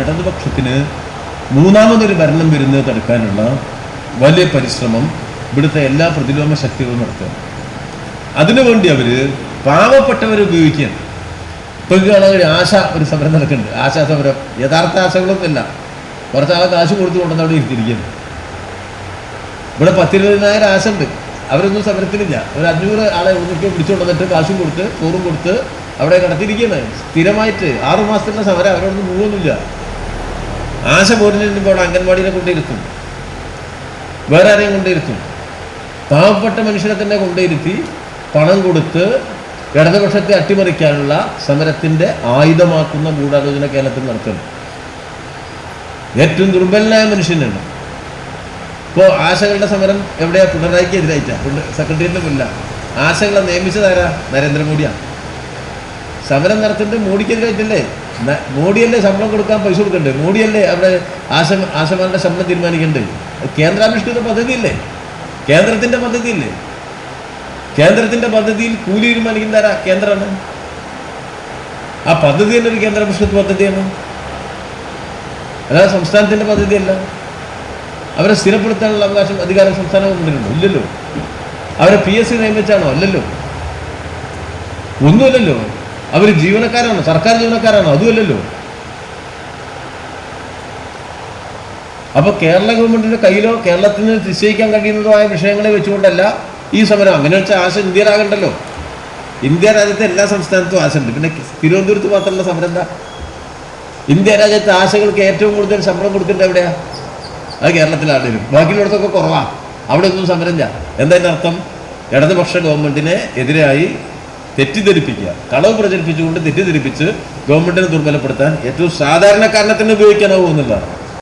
ഇടതുപക്ഷത്തിന് മൂന്നാമതൊരു ഭരണം വരുന്നത് തടുക്കാനുള്ള വലിയ പരിശ്രമം ഇവിടുത്തെ എല്ലാ പ്രതിരോധ ശക്തികളും നടത്തുകയാണ്. അതിനുവേണ്ടി അവർ പാവപ്പെട്ടവരെ ഉപയോഗിക്കുകയാണ്. ഇപ്പൊ കാണാൻ ആശ ഒരു സമരം നടക്കുന്നുണ്ട്. ആശാ സമരം യഥാർത്ഥ ആശകളൊന്നുമില്ല കുറച്ചാളെ കാശ് കൊടുത്തു കൊണ്ടുവന്ന് അവിടെ ഇരുത്തിയിരിക്കുന്നത് ഇവിടെ പത്തിരുപതിനായിരം ആശ ഉണ്ട് അവരൊന്നും സമരത്തിലില്ല ഒരു അഞ്ഞൂറ് ആളെ ഒന്നിക്കെ പിടിച്ചുകൊണ്ട് വന്നിട്ട് കാശും കൊടുത്ത് ചോറും കൊടുത്ത് അവിടെ കടത്തിരിക്കുന്നത് സ്ഥിരമായിട്ട് ആറു മാസത്തിന്റെ സമരം അവരോടൊന്നും പോകുന്നില്ല ആശ അവിടെ അംഗൻവാടിനെ കൊണ്ടിരുത്തും വേറെ ആരെയും കൊണ്ടിരുത്തും പാവപ്പെട്ട മനുഷ്യരെ തന്നെ കൊണ്ടിരുത്തി പണം കൊടുത്ത് ഇടതുപക്ഷത്തെ അട്ടിമറിക്കാനുള്ള സമരത്തിന്റെ ആയുധമാക്കുന്ന ഗൂഢാലോചന കേരളത്തിൽ നടത്തുന്നു. ഏറ്റവും ദുർബലനായ മനുഷ്യനാണ്. ഇപ്പോൾ ആശകളുടെ സമരം എവിടെയാ? പിണറായിക്ക് എതിരായിട്ടാ. സെക്രട്ടേറിയറ്റിന് മുല്ല ആശകളെ നിയമിച്ചതാരാ നരേന്ദ്രമോദിയാണ് സമരം നടത്തിയിട്ട് മോഡിക്കെതിരായിട്ടല്ലേ മോഡിയല്ലേ ശമ്പളം കൊടുക്കാൻ പൈസ കൊടുക്കണ്ടേ? മോഡിയല്ലേ അവിടെ ആശ ആശമാരുടെ ശമ്പളം തീരുമാനിക്കണ്ടേ? കേന്ദ്രാവിഷ്കൃത പദ്ധതിയില്ലേ? കേന്ദ്രത്തിന്റെ പദ്ധതിയില്ലേ? കേന്ദ്രത്തിന്റെ പദ്ധതിയിൽ കൂലി തീരുമാനിക്കുന്ന ആരാ? കേന്ദ്രമാണ്. ആ പദ്ധതി തന്നെ ഒരു കേന്ദ്രാവിഷ്കൃത പദ്ധതിയാണ്. അല്ലാതെ സംസ്ഥാനത്തിന്റെ പദ്ധതിയല്ല. അവരെ സ്ഥിരപ്പെടുത്താനുള്ള അവകാശം അധികാര സംസ്ഥാനം ഗവൺമെന്റിനുണ്ടോ ഇല്ലല്ലോ. അവരെ പി എസ് സി നിയമിച്ചാണോ? അല്ലല്ലോ. ഒന്നുമല്ലല്ലോ. അവർ ജീവനക്കാരാണോ? സർക്കാർ ജീവനക്കാരാണോ? അതുമല്ലല്ലോ. അപ്പൊ കേരള ഗവൺമെന്റിന്റെ കയ്യിലോ കേരളത്തിന് നിശ്ചയിക്കാൻ കഴിയുന്നതോ ആയ വിഷയങ്ങളെ വെച്ചുകൊണ്ടല്ല ഈ സമരം. അങ്ങനെ വെച്ച ആശ ഇന്ത്യയിലാകണ്ടല്ലോ. ഇന്ത്യ രാജ്യത്തെ എല്ലാ സംസ്ഥാനത്തും ആശയുണ്ട് പിന്നെ തിരുവനന്തപുരത്ത് മാത്രമുള്ള സമരം എന്താ? ഇന്ത്യ രാജ്യത്തെ ആശകൾക്ക് ഏറ്റവും കൂടുതൽ ശമ്പളം കൊടുക്കേണ്ടത് എവിടെയാ? അത് കേരളത്തിലാണേലും ബാക്കിയുള്ളിടത്തൊക്കെ കുറവാ. അവിടെ ഒന്നും സമരം എന്താ അതിന്റെ അർത്ഥം? ഇടതുപക്ഷ ഗവൺമെന്റിനെ എതിരായി തെറ്റിദ്ധരിപ്പിക്കുക. കളവ് പ്രചരിപ്പിച്ചുകൊണ്ട് തെറ്റിദ്ധരിപ്പിച്ച് ഗവൺമെന്റിനെ ദുർബലപ്പെടുത്താൻ ഏറ്റവും സാധാരണക്കാരനെ തന്നെ ഉപയോഗിക്കാനാവുമെന്നുള്ളതാണ്.